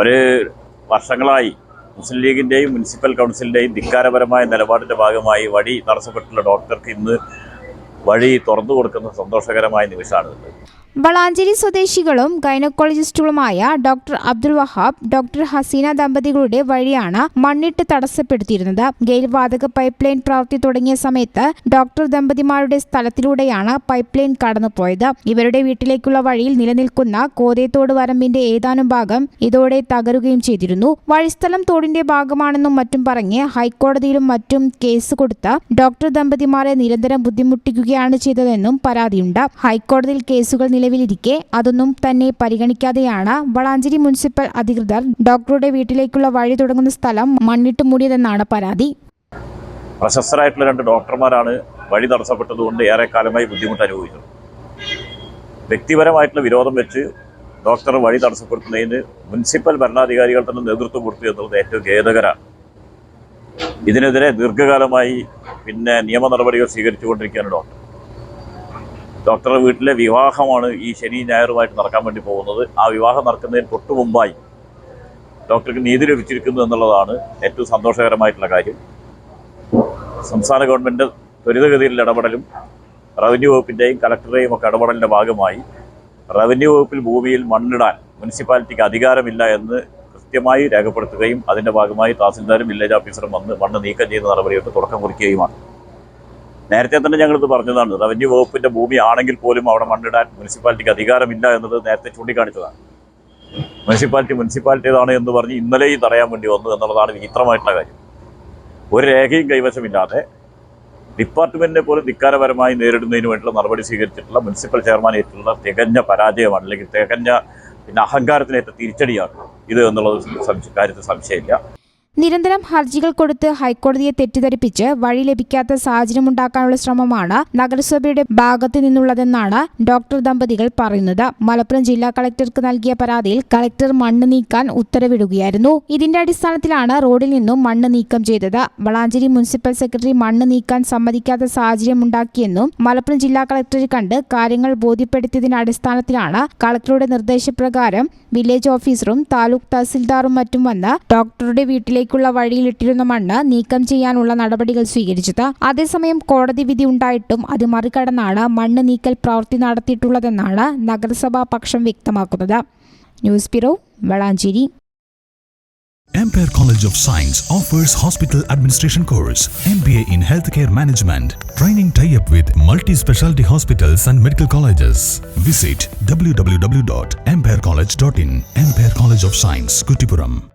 ഒരു വർഷങ്ങളായി മുസ്ലിം ലീഗിന്റെയും മുനിസിപ്പൽ കൗൺസിലിന്റെയും ധിക്കാരപരമായ നിലപാടിന്റെ ഭാഗമായി വഴി തടസ്സപ്പെട്ടുള്ള ഡോക്ടർക്ക് ഇന്ന് വഴി തുറന്നു കൊടുക്കുന്ന സന്തോഷകരമായ നിമിഷമാണ് വളാഞ്ചേരി സ്വദേശികളും ഗൈനക്കോളജിസ്റ്റുകളുമായ ഡോക്ടർ അബ്ദുൾ വഹാബ് ഡോക്ടർ ഹസീന ദമ്പതികളുടെ വഴിയാണ് മണ്ണിട്ട് തടസ്സപ്പെടുത്തിയിരുന്നത്. ഗെയിൽ വാതക പൈപ്പ് ലൈൻ പ്രവൃത്തി തുടങ്ങിയ സമയത്ത് ഡോക്ടർ ദമ്പതിമാരുടെ സ്ഥലത്തിലൂടെയാണ് പൈപ്പ് ലൈൻ കടന്നുപോയത്. ഇവരുടെ വീട്ടിലേക്കുള്ള വഴിയിൽ നിലനിൽക്കുന്ന കോതേത്തോട് വരമ്പിന്റെ ഏതാനും ഭാഗം ഇതോടെ തകരുകയും ചെയ്തിരുന്നു. വഴിസ്ഥലം തോടിന്റെ ഭാഗമാണെന്നും മറ്റും പറഞ്ഞ് ഹൈക്കോടതിയിലും മറ്റും കേസ് കൊടുത്ത ഡോക്ടർ ദമ്പതിമാരെ നിരന്തരം ബുദ്ധിമുട്ടിക്കുകയാണ് ചെയ്തതെന്നും പരാതിയുണ്ട്. ഹൈക്കോടതിയിൽ കേസുകൾ നിലവിലിരിക്കെ അതൊന്നും തന്നെ പരിഗണിക്കാതെയാണ് വളാഞ്ചേരി മുനിസിപ്പൽ അധികൃതർ ഡോക്ടറുടെ വീട്ടിലേക്കുള്ള വഴി തുടങ്ങുന്ന സ്ഥലം മണ്ണിട്ട് മൂടിയതെന്നാണ് പരാതി. പ്രശസ്തരായിട്ടുള്ള രണ്ട് ഡോക്ടർമാരാണ് വഴി തടസ്സപ്പെട്ടതുകൊണ്ട് ഏറെക്കാലമായി ബുദ്ധിമുട്ട് അനുഭവിച്ചത്. വ്യക്തിപരമായിട്ടുള്ള വിരോധം വെച്ച് ഡോക്ടർ വഴി തടസ്സപ്പെടുത്തുന്നതിന് മുനിസിപ്പൽ ഭരണാധികാരികൾ തന്നെ നേതൃത്വം കൊടുത്തു എന്നുള്ളത് ഏറ്റവും ഖേദകരമാണ്. ഇതിനെതിരെ ദീർഘകാലമായി പിന്നെ നിയമ നടപടികൾ സ്വീകരിച്ചുകൊണ്ടിരിക്കുകയാണ് ഡോക്ടർ. ഡോക്ടറുടെ വീട്ടിലെ വിവാഹമാണ് ഈ ശനി ഞായറുമായിട്ട് നടക്കാൻ വേണ്ടി പോകുന്നത്. ആ വിവാഹം നടക്കുന്നതിന് തൊട്ട് മുമ്പായി ഡോക്ടർക്ക് നീതി ലഭിച്ചിരിക്കുന്നു എന്നുള്ളതാണ് ഏറ്റവും സന്തോഷകരമായിട്ടുള്ള കാര്യം. സംസ്ഥാന ഗവൺമെന്റ് ത്വരിതഗതിയിലുള്ള ഇടപെടലും റവന്യൂ വകുപ്പിന്റെയും കളക്ടറുടെയും ഒക്കെ ഇടപെടലിന്റെ ഭാഗമായി റവന്യൂ വകുപ്പിൽ ഭൂമിയിൽ മണ്ണിടാൻ മുനിസിപ്പാലിറ്റിക്ക് അധികാരമില്ല എന്ന് കൃത്യമായി രേഖപ്പെടുത്തുകയും അതിന്റെ ഭാഗമായി തഹസിൽദാരും വില്ലേജ് ഓഫീസറും വന്ന് മണ്ണ് നീക്കം ചെയ്യുന്ന നടപടികൾക്ക് തുടക്കം കുറിക്കുകയുമാണ്. നേരത്തെ തന്നെ ഞങ്ങളിത് പറഞ്ഞതാണ്. റവന്യൂ ഭൂമി ആണെങ്കിൽ പോലും അവിടെ മണ്ണിടാൻ മുനിസിപ്പാലിറ്റിക്ക് അധികാരമില്ല എന്നത് നേരത്തെ ചൂണ്ടിക്കാണിച്ചതാണ്. മുനിസിപ്പാലിറ്റി മുനിസിപ്പാലിറ്റിയതാണ് എന്ന് പറഞ്ഞ് ഇന്നലെയും തടയാൻ വേണ്ടി വന്നു എന്നുള്ളതാണ് വിചിത്രമായിട്ടുള്ള കാര്യം. ഒരു രേഖയും കൈവശമില്ലാതെ ഡിപ്പാർട്ട്മെന്റിനെ പോലും ധിക്കാരപരമായി നേരിടുന്നതിന് വേണ്ടിയുള്ള നടപടി സ്വീകരിച്ചിട്ടുള്ള മുനിസിപ്പൽ ചെയർമാൻ ഏറ്റുള്ള തികഞ്ഞ പരാജയമാണ് അല്ലെങ്കിൽ തികഞ്ഞ പിന്നെ അഹങ്കാരത്തിനേറ്റ തിരിച്ചടിയാണ് ഇത് എന്നുള്ളത് കാര്യത്തിൽ സംശയമില്ല. നിരന്തരം ഹർജികൾ കൊടുത്ത് ഹൈക്കോടതിയെ തെറ്റിദ്ധരിപ്പിച്ച് വഴി ലഭിക്കാത്ത സാഹചര്യമുണ്ടാക്കാനുള്ള ശ്രമമാണ് നഗരസഭയുടെ ഭാഗത്തു നിന്നുള്ളതെന്നാണ് ഡോക്ടർ ദമ്പതികൾ പറയുന്നത്. മലപ്പുറം ജില്ലാ കളക്ടർക്ക് നൽകിയ പരാതിയിൽ കളക്ടർ മണ്ണ് നീക്കാൻ ഉത്തരവിടുകയായിരുന്നു. ഇതിന്റെ അടിസ്ഥാനത്തിലാണ് റോഡിൽ നിന്നും മണ്ണ് നീക്കം ചെയ്തത്. വളാഞ്ചേരി മുനിസിപ്പൽ സെക്രട്ടറി മണ്ണ് നീക്കാൻ സമ്മതിക്കാത്ത സാഹചര്യമുണ്ടാക്കിയെന്നും മലപ്പുറം ജില്ലാ കളക്ടറെ കണ്ട് കാര്യങ്ങൾ ബോധ്യപ്പെടുത്തിയതിന്റെ അടിസ്ഥാനത്തിലാണ് കളക്ടറുടെ നിർദ്ദേശപ്രകാരം വില്ലേജ് ഓഫീസറും താലൂക്ക് തഹസിൽദാറും മറ്റും വന്ന് ഡോക്ടറുടെ വീട്ടിലേക്കുള്ള വഴിയിലിട്ടിരുന്ന മണ്ണ് നീക്കം ചെയ്യാനുള്ള നടപടികൾ സ്വീകരിച്ചത് അതേസമയം കോടതി വിധി ഉണ്ടായിട്ടും അത് മറികടന്നാണ് മണ്ണ് നീക്കൽ പ്രവൃത്തി നടത്തിയിട്ടുള്ളതെന്നാണ് നഗരസഭാ പക്ഷം വ്യക്തമാക്കുന്നത് news bureau Valanchery Empire College of Science offers hospital administration course, MBA in healthcare management, training tie-up with multi-specialty hospitals and medical colleges. Visit www.empirecollege.in Empire College of Science, Kutipuram.